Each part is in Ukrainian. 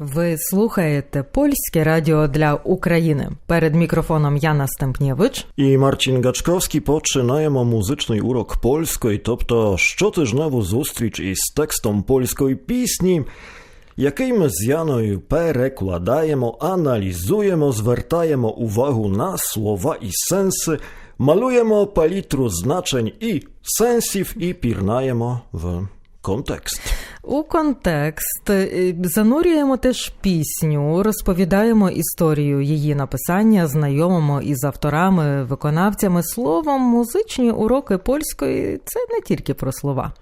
Ви слухаєте польське радіо для України. Перед мікрофоном Яна Стемпнєвич. І Марчин Гачковський починаємо музичний урок польської, тобто щотижневу зустріч із текстом польської пісні, який ми з Яною перекладаємо, аналізуємо, звертаємо увагу на слова і сенси, малюємо палітру значень і сенсів і пірнаємо в контекст. У контекст е, занурюємо теж пісню, розповідаємо історію її написання, знайомимо із авторами, виконавцями. Словом, музичні уроки польської це не тільки про слова.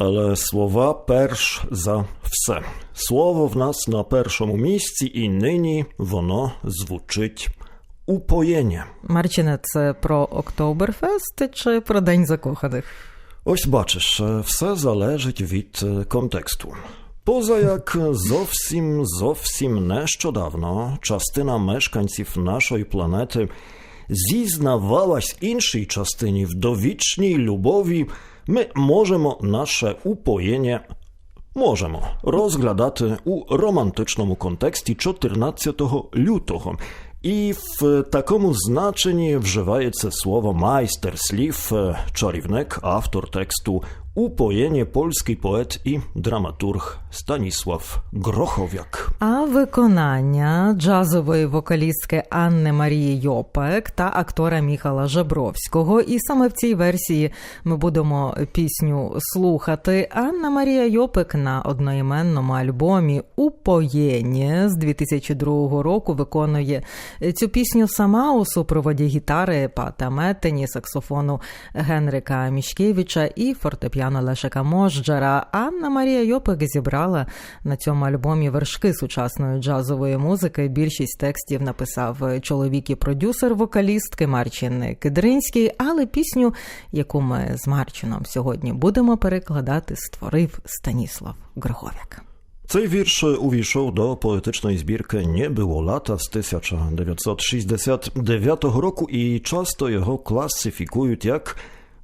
Але слова перш за все. Слово в нас на першому місці, і нині воно звучить упоєння. Марчине, це про Октоберфест чи про День закоханих? Ось бачиш, е, все залежить від е, контексту. Поза як зовсім зовсім нещодавно частина мешканців нашої планети зізнавалась іншій частині в довічній любові, ми можемо наше упоєння можемо розглядати у романтичному контексті 14 лютого. І в такому значенні вживається слово майстер слів, е, чарівник, автор тексту, упоєння польський поет і драматург Станіслав Грохов'як. А виконання джазової вокалістки Анни Марії Йопек та актора Міхала Жабровського. І саме в цій версії ми будемо пісню слухати. Анна Марія Йопек на одноіменному альбомі Упоєння з 2002 року виконує цю пісню сама у супроводі гітари Пата Метені, саксофону Генрика Мішкевича і фортепіано Лешика Можджера. Анна Марія Йопек зібрала на цьому альбомі вершки сучасної джазової музики. Більшість текстів написав чоловік і продюсер вокалістки Марчин Кидринський, але пісню, яку ми з Марчином сьогодні будемо перекладати, створив Станіслав Гроховяк. Цей вірш увійшов до поетичної збірки «Не було лата» з 1969 року і часто його класифікують як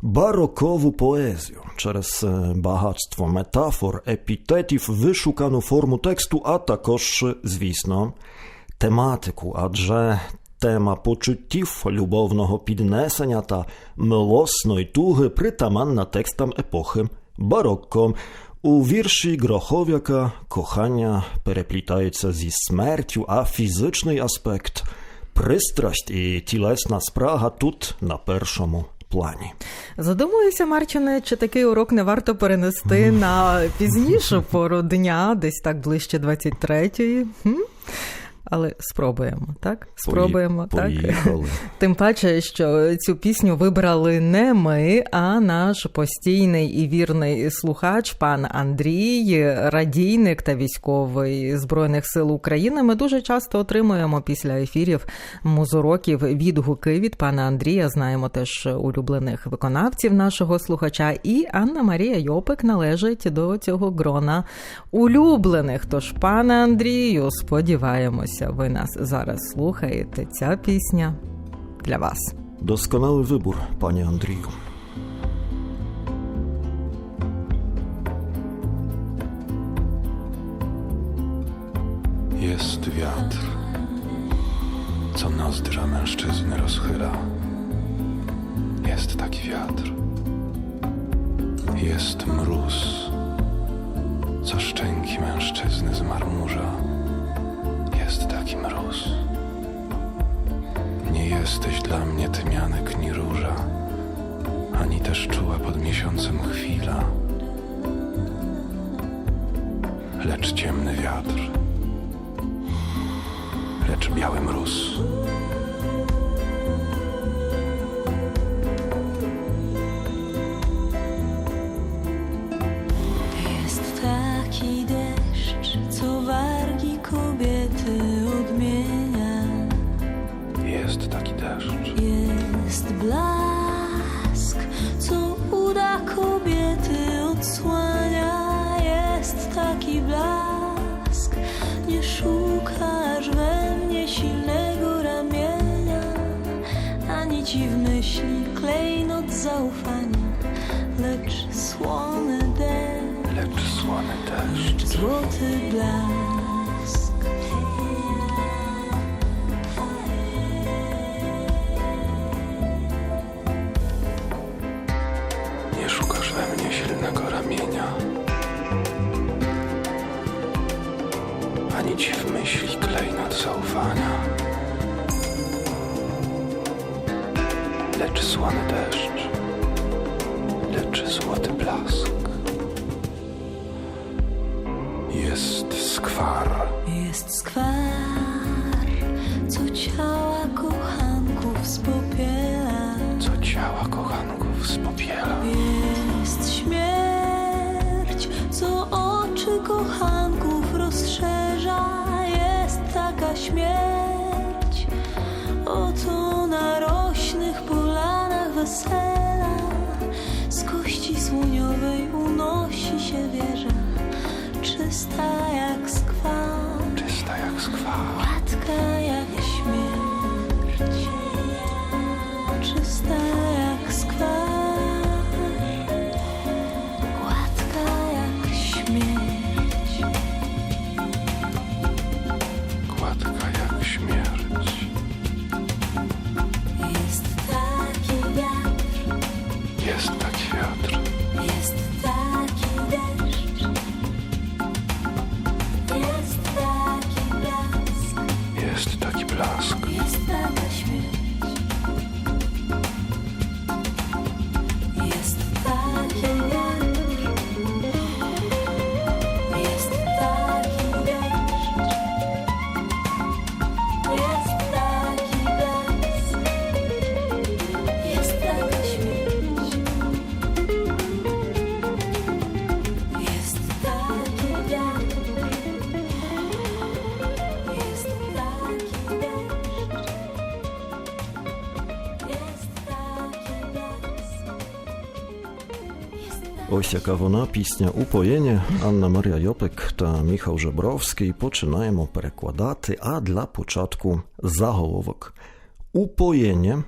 барокову поезію через багатство метафор, епітетів, вишукану форму тексту, а також, звісно, тематику, адже тема почуттів любовного піднесення та милосної туги притаманна текстам епохи барокко. У вірші Грохов'яка кохання переплітається зі смертю, а фізичний аспект, пристрасть і тілесна спрага тут на першому плані. Задумуюся, Марчине, чи такий урок не варто перенести на пізнішу пору дня, десь так ближче 23-ї. Але спробуємо, так? Спробуємо, так? Поїхали. Тим паче, що цю пісню вибрали не ми, а наш постійний і вірний слухач, пан Андрій, радійник та військовий Збройних сил України. Ми дуже часто отримуємо після ефірів музуроків відгуки від пана Андрія. Знаємо теж улюблених виконавців нашого слухача. І Анна Марія Йопик належить до цього грона улюблених. Тож, пане Андрію, сподіваємось ви нас зараз слухаєте. Ця пісня для вас. Досконалий вибір, пані Андрію. Jest wiatr, co nozdrza mężczyzny rozchyla. Jest taki wiatr. Jest mróz, co szczęki mężczyzny zmarmurza. jest taki mróz. Nie jesteś dla mnie tymianek ni róża, ani też czuła pod miesiącem chwila, lecz ciemny wiatr, lecz biały mróz. Ci w myśli klejnot zaufania, lecz słony deszcz. Lecz słony deszcz. Złoty blask wesela. Z kości słoniowej unosi się wieża, czysta jak skwar. Czysta jak skwar. Gładka jak яка вона пісня Упоєння Анна Марія Йопик та Міхал Жебровський починаємо перекладати. А для початку заголовок. Упоєння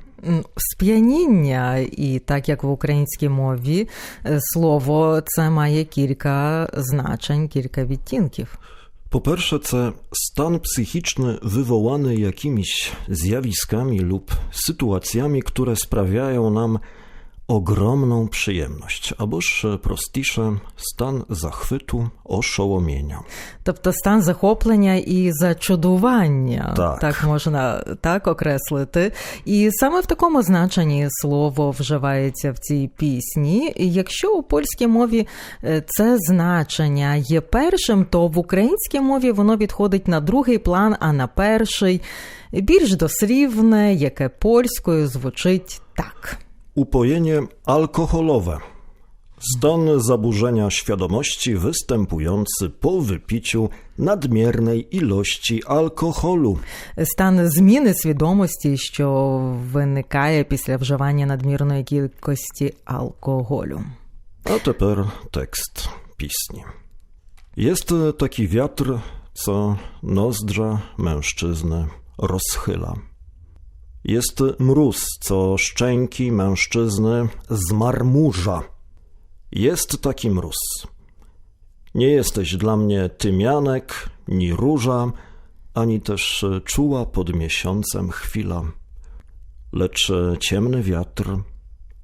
Сп'яніння, і так як в українській мові слово це має кілька значень, кілька відтінків. Po-pierwsze, це stan psychiczny wywołany jakimiś zjawiskami lub sytuacjami, które sprawiają nam ogromną przyjemność, alboż prostisze stan zachwytu, oszołomienia. Тобто стан захоплення і зачудування, Так. можна так окреслити. І саме в такому значенні слово вживається в цій пісні. І Якщо у польській мові е, це значення є першим, то в українській мові воно відходить на другий план, а на перший більш дослівне, яке польською звучить так. Upojenie alkoholowe. Stan zaburzenia świadomości występujący po wypiciu nadmiernej ilości alkoholu. Стан зміни свідомості, що виникає після вживання надмірної кількості алкоголю. A teraz tekst pisni. Jest taki wiatr, co nozdrza mężczyzny rozchyla. Jest mróz, co szczęki mężczyzny zmarmurza. Jest taki mróz. Nie jesteś dla mnie tymianek, ni róża, ani też czuła pod miesiącem chwila. Lecz ciemny wiatr,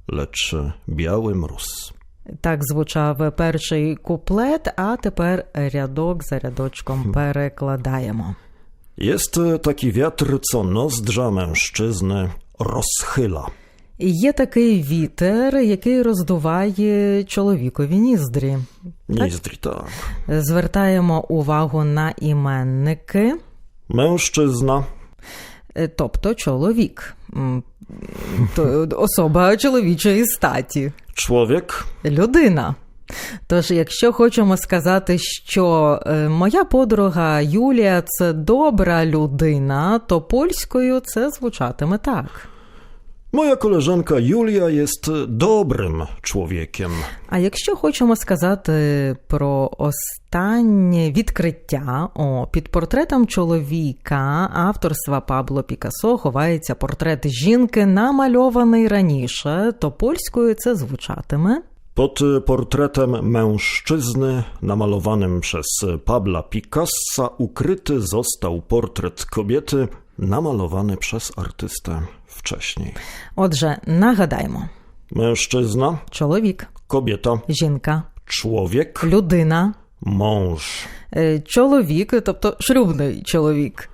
lecz biały mróz. Так звучав перший куплет, а тепер рядок за рядочком перекладаємо. Jest taki wiatr, co nozdrza mężczyzny rozchyla. Є такий вітер, який роздуває чоловікові ніздрі. Nizdri, tak. Звертаємо увагу на іменники, Mężczyzna, е, тобто чоловік, то особа чоловічої статі. człowiek, людина. Тож, якщо хочемо сказати, що е, моя подруга Юлія це добра людина, то польською це звучатиме так. moja koleżanka Julia jest dobrym człowiekiem. А якщо хочемо сказати про останнє відкриття, о, під портретом чоловіка авторства Пабло Пікассо ховається портрет жінки, намальований раніше, то польською це звучатиме. Pod portretem mężczyzny namalowanym przez Pabla Picassa ukryty został portret kobiety namalowany przez artystę wcześniej. Отже, нагадаймо, Mężczyzna, чоловік, kobieta, жінка, człowiek, людина, mąż, е, чоловік, тобто шлюбний чоловік,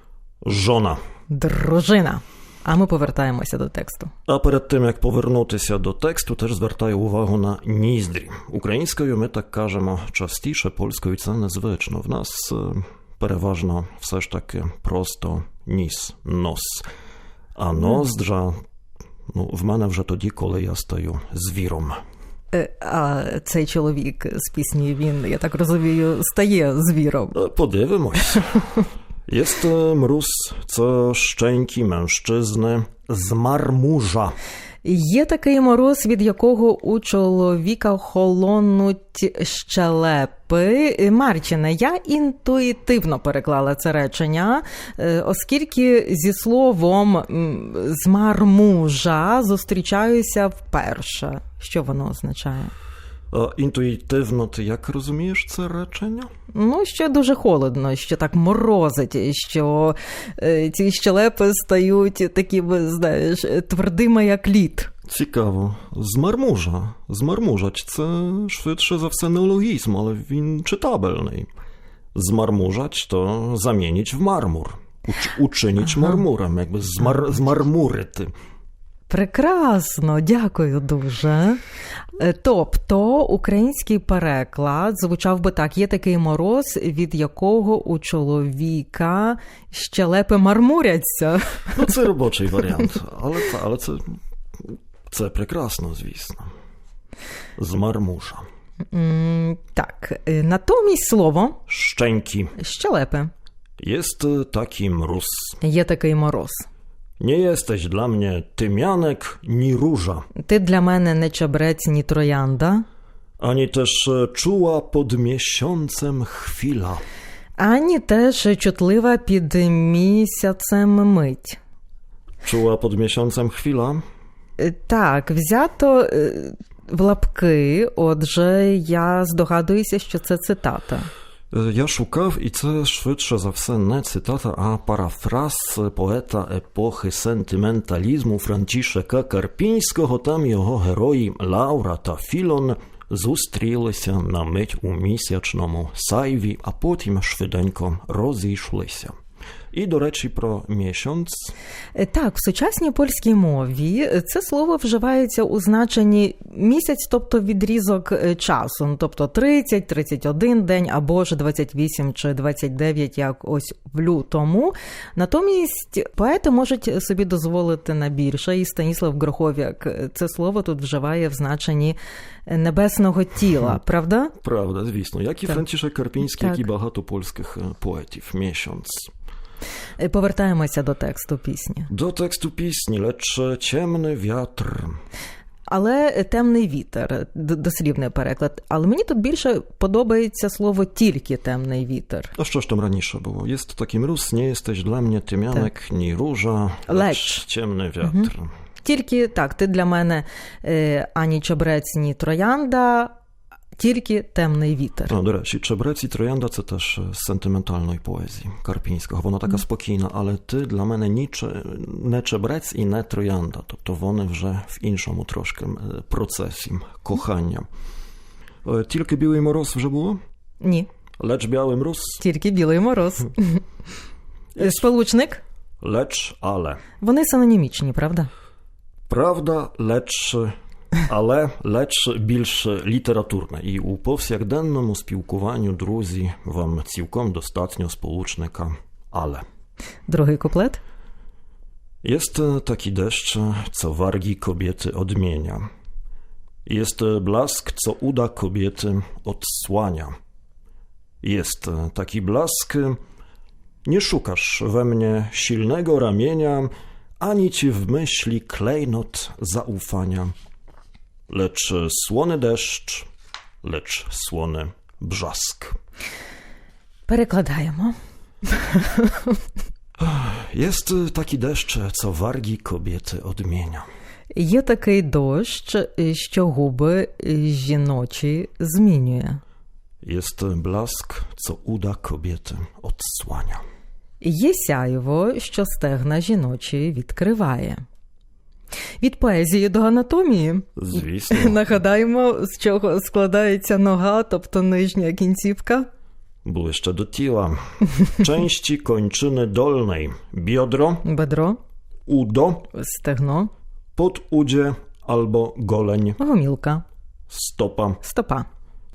żona. дружина. А ми повертаємося до тексту. А перед тим як повернутися до тексту, теж звертаю увагу на ніздрі. Українською ми так кажемо частіше, польською це незвично. В нас е, переважно все ж таки просто ніс, нос. А ноздря, ну, в мене вже тоді, коли я стаю звіром. Е, А цей чоловік з пісні він, я так розумію, стає звіром. E, Podywimось. Jest mróz, co szczęki mężczyzny z marmurza. Є такий мороз, від якого у чоловіка холонуть щелепи. Е, Марчине, я інтуїтивно переклала це речення, е, оскільки зі словом м, з мармужа зустрічаюся вперше. Що воно означає? A intuitywno, ty jak rozumiesz це речення? Ну, що дуже холодно, що так морозить, що е, ці щелепи стають такими, знаєш, твердими, як лід. Цікаво. З мармужа. Змармужać це швидше за все неологізм, але він читабельний. Змармужać to zamienić w marmur. Uč, uczynić marmurem, jakby zmar, zmarmurити. Прекрасно, дякую дуже. Е, Тобто український переклад звучав би так: є такий мороз, від якого у чоловіка щелепи мармуряться. Ну, це робочий варіант, але, але це, це прекрасно, звісно. З мармужа. М, Так, е, натомість слово Szczęki. щелепи. Jest e, taki mróz. Є такий мороз. Nie jesteś dla mnie tymianek, ni róża, Ти для мене не чебрець, ні троянда, ani też e, czuła pod miesiącem chwila. ані теж чутлива під місяцем мить. Czuła pod miesiącem chwila? Е, Так, взято е, в лапки, отже, я здогадуюся, що це цитата. E, шукав, і це швидше за все не цитата, а парафраз поета епохи сентименталізму Франчішека Карпінського. Там його герої Лаура та Філон зустрілися на мить у місячному сайві, а потім швиденько розійшлися. І, до речі, про місяць. Е, Так, в сучасній польській мові е, це слово вживається у значенні місяць, тобто відрізок е, часу, ну, тобто 30, 31 день або ж 28 чи 29, як ось в лютому. Натомість поети можуть собі дозволити на більше, і Станіслав Грохов'як це слово тут вживає в значенні небесного тіла, правда? Правда, звісно, як і Так. Франчішек Карпінський, Так. як і багато польських поетів. Місяць. Е, Повертаємося до тексту пісні. До тексту пісні, lecz ciemny wiatr. Але темний вітер, дослівний переклад. Але мені тут більше подобається слово тільки темний вітер. A що ж tam раніше було? Jest taki mróz, nie jesteś dla mnie tymianek, ni róża, Lecz. ciemny wiatr. Тільки так, ти для мене е, ані чебрець, ні троянда, тільки темний вітер. No, до речі, Чебрець і Троянда це теж з сентиментальної поезії Карпінського. Вона така спокійна, але ти для мене ні не Чебрець і не Троянда. Тобто вони вже в іншому трошки е, процесі кохання. Е, Тільки білий мороз вже було? Ні, Lecz biały mróz, тільки білий мороз. Е, Сполучник, lecz ale. вони синонімічні, правда? Правда, lecz, але lecz більш літературне. І у повсякденному спілкуванню, друзі, вам цілком достатньо сполучника ale. Другий куплет. Jest e, taki deszcz, co wargi kobiety odmienia. Jest e, blask, co uda kobiety odsłania. Jest e, taki blask, e, nie szukasz we mnie silnego ramienia, ani ci w myśli klejnot zaufania. Lecz e, słony deszcz, lecz słony brzask. Перекладаємо. Jest e, taki deszcz, co wargi kobiety odmienia. Є такий дощ, е, що губи е, жіночі змінює. Jest blask, co uda kobiety odsłania. Є сяйво, що стегна жіночі відкриває. Від поезії до анатомії. Звісно. Нагадаємо, з чого складається нога, тобто нижня кінцівка. Błyszcze do тіла. Części kończyny dolnej. Biodro, Бедро, udo, стегно, podudzie albo goleń, гомілка, stopa. стопа.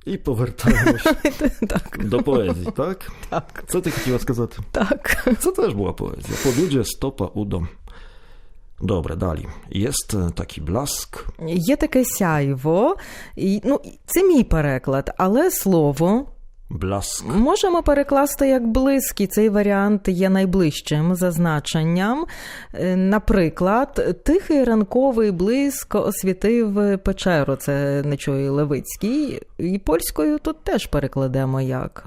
І повертаємось Так, до поезії, так? так, Це ти хотіла сказати? так. Це теж була поезія. Podudzie, stopa, udo. Добре, далі. E, taki blask. Є таке сяйво, і, ну, це мій переклад, але слово Blask. можемо перекласти як блиск, і цей варіант є найближчим за значенням. Е, Наприклад, тихий ранковий блиск освітив печеру. Це Нечої Левицький. І польською тут теж перекладемо як.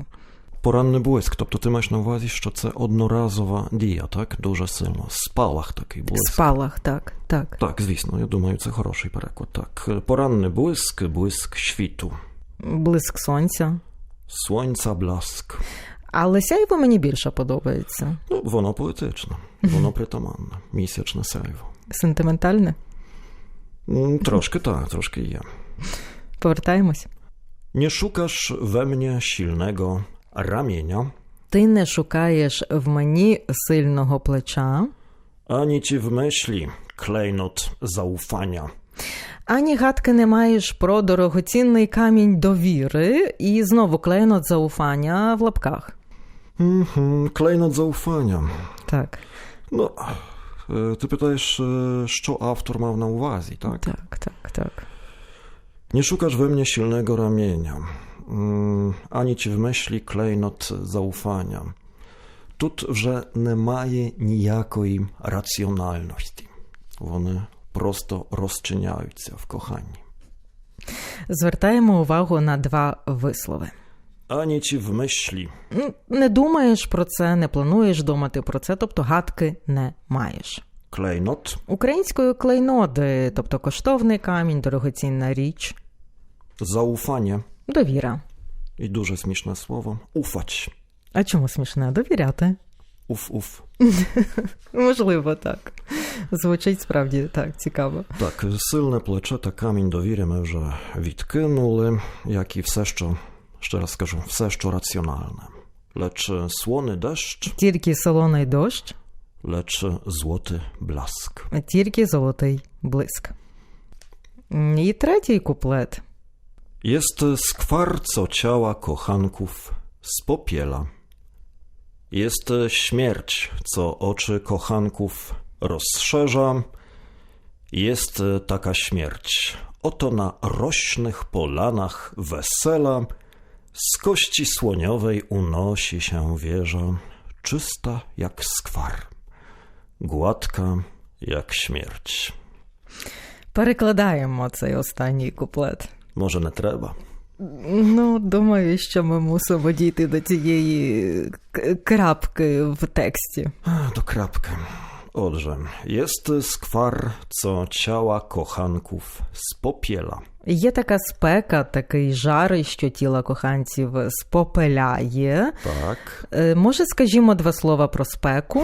Поранний блиск. Тобто ти маєш на увазі, що це одноразова дія, так? Дуже сильно. Спалах такий блиск. Спалах, так, так. Так, звісно, я думаю, це хороший переклад. Так, поранний блиск, блиск świtu. Блиск сонця. Słońca blask. Але сяйво мені більше подобається. Ну, воно поетичне, воно притаманне. Місячне сяйво. Сентиментальне. Трошки так, трошки є. Повертаємось. Nie szukasz we mnie silnego ramienia, Ти не шукаєш в мені сильного плеча, ani ci w myśli klejnot zaufania. ані гадки не маєш про дорогоцінний камінь довіри, і знову клейнот заufання в лапках. Mhm, klejnot zaufania. Так, No, e, ty pytajesz, e, що автор мав на увазі, tak? так, так, так. Nie szukasz we mnie silnego ramienia, mm, ani ci w myśli klejnot zaufania. Тут вже немає ніякої раціональності. Вони просто розчиняються в коханні. Звертаємо увагу на два вислови. Ані ci в Ну, Не думаєш про це, не плануєш думати про це, тобто гадки не маєш. klejnot Українською клейноди, тобто коштовний камінь, дорогоцінна річ, zaufanie довіра. i duże śmieszne słowo ufać. А чому смішне? Довіряти. Uf. Можливо, так. Звучить справді так, цікаво. Так, сильне плече та камінь довіри ми вже відкинули, як і все, що, ще раз скажу, все, що раціональне. Lecz słony deszcz, Тільки солоний дощ, lecz złoty blask. тільки золотий блиск. І третій куплет. Jest skwar, co ciała kochanków spopiela. Jest śmierć, co oczy kochanków rozszerza. Jest taka śmierć. Oto na rośnych polanach wesela z kości słoniowej unosi się wieża, czysta jak skwar, gładka jak śmierć. Перекладаємо цей останній куплет. Może не треба. Ну, думаю, що ми мусимо дійти до цієї крапки в тексті. До krapkę. Odrze, jest skwar, co ciała kochanków spopiela. Є така спека, такий жар, що тіло коханців спопеляє. Tak, Е, Може, скажімо два слова про спеку?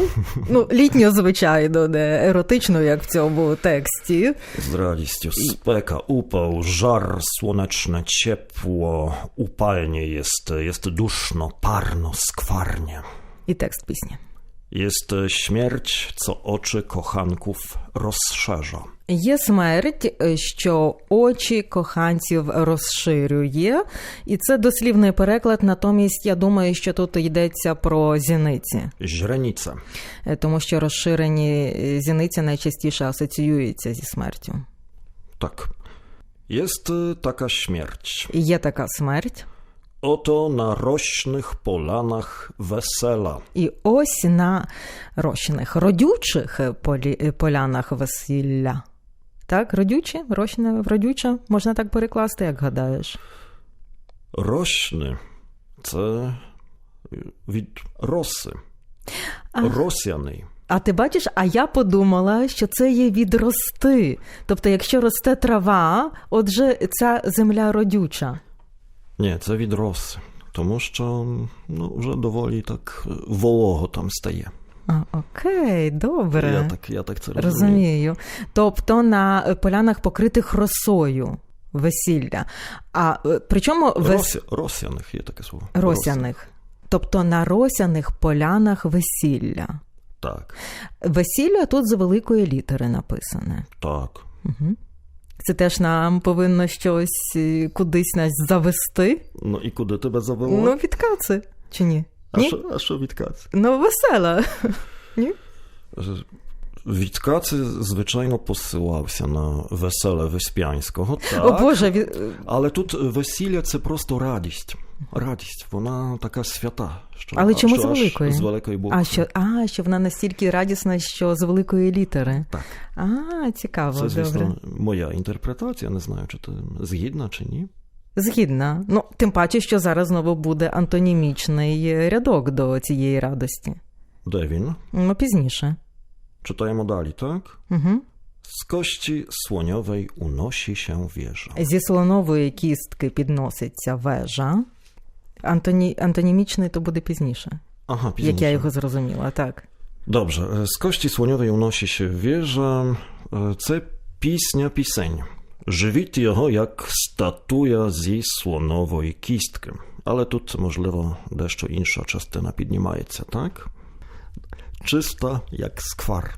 Ну, літньо, звичайно, не еротично, як в цьому тексті. z realistu speka, upał, żar, słoneczne, ciepło, upalnie jest, jest duszno, parno, skwarnie. І текст пісні. Jest śmierć, co oczy kochanków rozszerza. Є смерть, що очі коханців розширює, і це дослівний переклад. Натомість я думаю, що тут йдеться про зіниці. Е, тому що розширені зіниці найчастіше асоціюються зі смертю. Y, taka śmierć. І Є така смерть, Oto na rośnych polanach wesela. і ось на рощених, родючих е, полі, е, полянах весілля. Так, родючі, рощне, родюча, можна так перекласти, як гадаєш. Rośny це від роси. Ах. Росяний. А ти бачиш, а я подумала, що це є від рости. Тобто, якщо росте трава, отже, ця земля родюча. Ні, це від роси. Тому що ну, вже доволі так волого там стає. А, окей, добре. Я так, я так це розумію. Розумію. Тобто на е, полянах покритих росою весілля. А е, причому вес... Росяних є таке слово. росяних. Тобто на росяних полянах весілля. Так, Весілля тут з великої літери написане. так. Угу. Це теж нам повинно щось е, кудись нас завести. Ну і куди тебе завело? Ну, відкаци, чи ні? а, Ні? що, а що від? Ну, весела. Від каці, звичайно, посилався на веселе Веспянського. Так. О Боже, від... Але тут весілля це просто радість. Радість, вона така свята. Що, Але чому що з великої? З великої букви. а, що, а, що вона настільки радісна, що з великої літери. Так. А, цікаво, Це, звісно, добре. моя інтерпретація. Не знаю, чи ти згідна чи ні. Згідна. Ну, тим паче, що зараз знову буде антонімічний рядок до цієї радості. Де він? Ну, пізніше. Czytajmy dalej, tak? Угу. Z kości słoniowej unosi się wieża. Зі слонової кістки підноситься вежа. Антоні... Антонімічний то буде пізніше, Aha, як я його зрозуміла, так. Dobrze, z kości słoniowej unosi się wieża. Це пісня пісень. Живіть його як статуя зі слонової кістки. Але тут, можливо, дещо інша частина піднімається, так? Чиста, як сквар,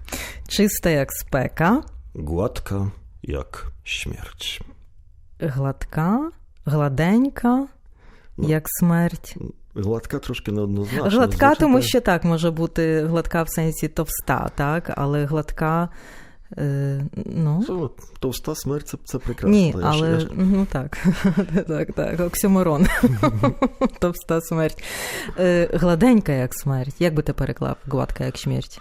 Чиста, як спека, gładka, jak śmierć. гладка, гладенька, як смерть. Гладка трошки неоднозначно. Гладка, звучить, тому що так може бути гладка в сенсі товста, так, але гладка. Е, ну, Що, Товста смерть це, це прекрасно. ні, Я ж- я ж- ну так, так, так, оксюморон. Товста смерть. Е, гладенька, як смерть. Як би ти переклав гладка, як смерть?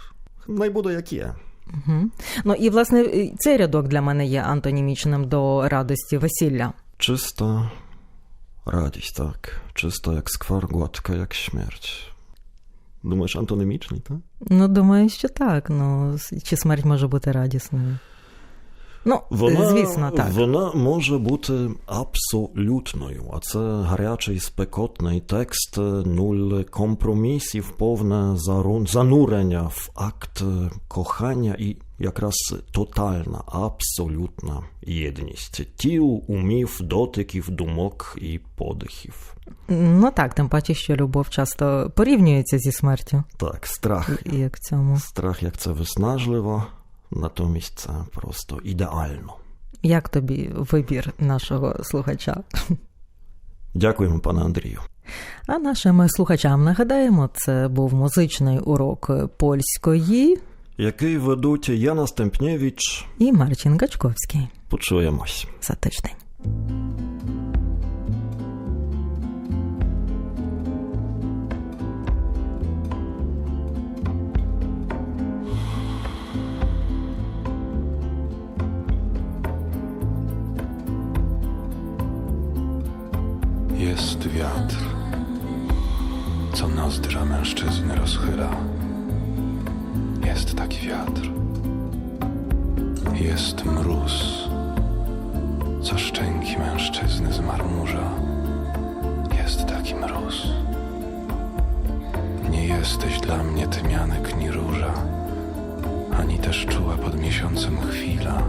Най буде як є. Угу. Ну і власне цей рядок для мене є антонімічним до радості весілля. Czysta радість, так. Czysta jak skwar, gładka jak śmierć. Думаєш, антонімічний, так? Ну, думаю, що так. Ну, с- чи смерть може бути радісною? Ну, Вона, звісно, так. вона може бути абсолютною, а це гарячий спекотний текст, нуль компромісів, повне занурення в акт кохання і якраз тотальна, абсолютна єдність тіл, умів, дотиків, думок і подихів. Ну так, тим паче, що любов часто порівнюється зі смертю, Так, страх. як цьому. Страх, як це виснажливо, натомість це просто ідеально. Як тобі вибір нашого слухача? Дякуємо, пане Андрію. А нашим слухачам нагадаємо, це був музичний урок польської який ведуть Яна Стемпнєвіч. і Марчин Гачковський Почуємось. за тиждень. Wiatr, co nozdrza mężczyzny rozchyla. Jest taki wiatr. Jest mróz, co szczęki mężczyzny zmarmurza. Jest taki mróz. Nie jesteś dla mnie tymianek ni róża, ani też czuła pod miesiącem chwila,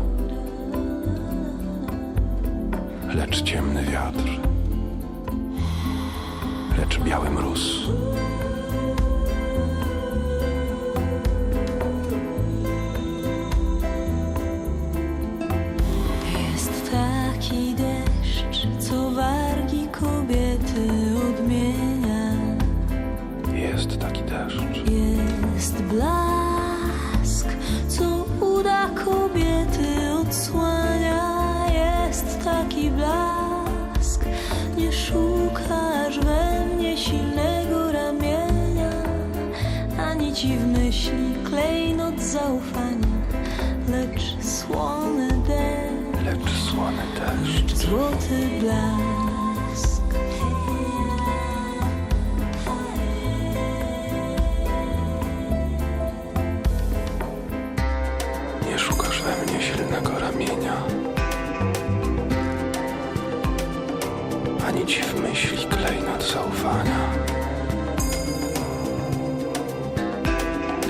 lecz ciemny wiatr lecz biały mróz. Ci w myśli klejnot zaufania, lecz słony deszcz, Lecz słony deszcz. złoty blask. Nie szukasz we mnie silnego ramienia, ani ci w myśli klejnot zaufania.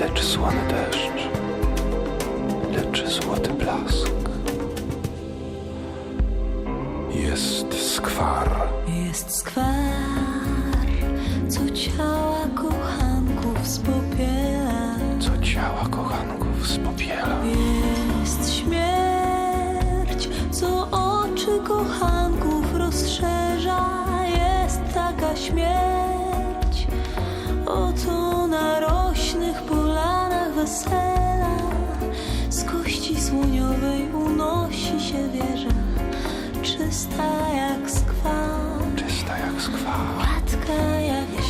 Lecz słony deszcz, lecz złoty blask. Jest skwar, Jest skwar, co ciała kochanków spopiela. co ciała kochanków spopiela. wesela. Z kości słoniowej unosi się wieża Czysta jak skwa. Czysta jak skwa. Gładka jak